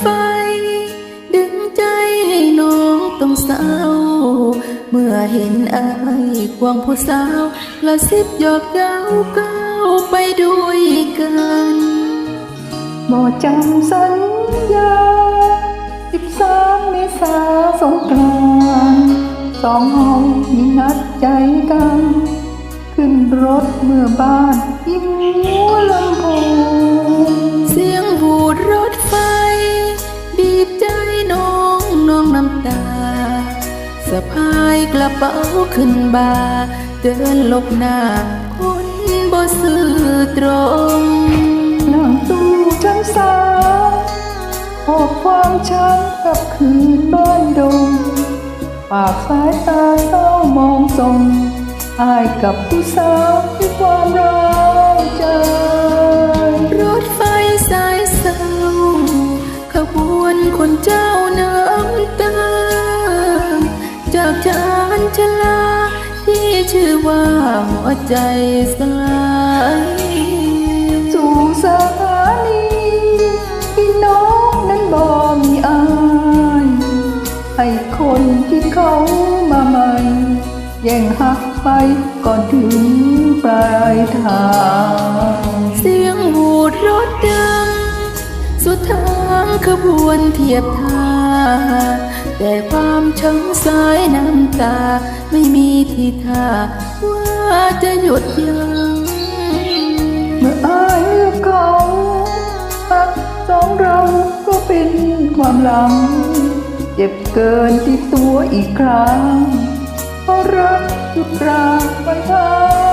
ไฟ ดึงใจให้น้องต้องเศร้า เมื่อเห็นอายควงผู้สาวกระสิบหยอกเย้าก้าวไปด้วยกันหมอจำสัญญาสิบสามเมษาสงกรานสองเฮามีนัดใจกัน ขึ้นรถเมื่อบ้านยิ้มหัวลำโพง สะพายกระเป๋าขึ้นบ่าเดินหลบหน้า คนบ่ซื่อตรงนั่งตู้ชั้นสามหอบความช้ำกับคืนบ้านดง ปากสายตาเศร้ามองส่งอายกับผู้สาวด้วยความร้าวใจรถไฟสายเศร้าขบวนคนเจ้าน้ำตา จากจานชลา ที่ชื่อว่าหัวใจสลายสู่สถานีพี่น้องนั้นบ่มีอายให้คนที่เขามาใหม่แย่งหักไปก่อนถึงปลายทางเสียงหูดรถดัง สุดทางขบวนเทียบท่า แต่ความช้ำสายน้ำตา ไม่มีที่ท่าว่าจะหยุดยั้งเมื่ออายเลือกเขารักสองเราก็เป็นความหลัง เจ็บเกินที่ตัวอีกครั้งเพราะรักจุดรางไปทั้ง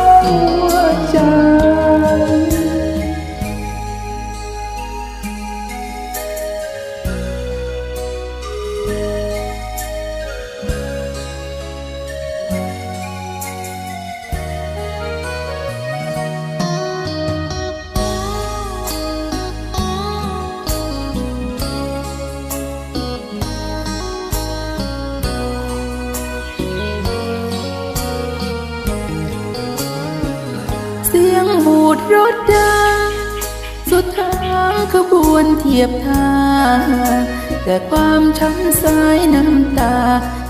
รถดัง สุดทางขบวนเทียบท่า แต่ความช้ำสายน้ำตา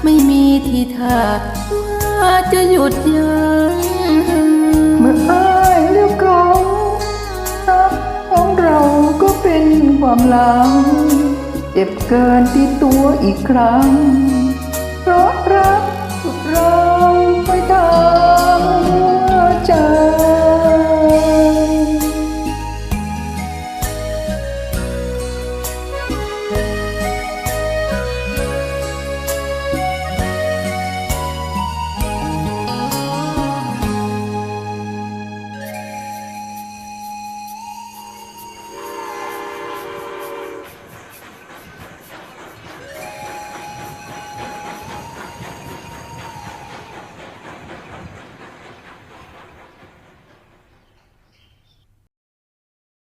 ไม่มีทีท่า ว่าจะหยุดยัง้งเมื่ออายเลือกเขารักของเราก็เป็นความหลัง เจ็บเกินที่ตัวอีกครั้ง เพราะรักสุดเราไปทางหัวใจ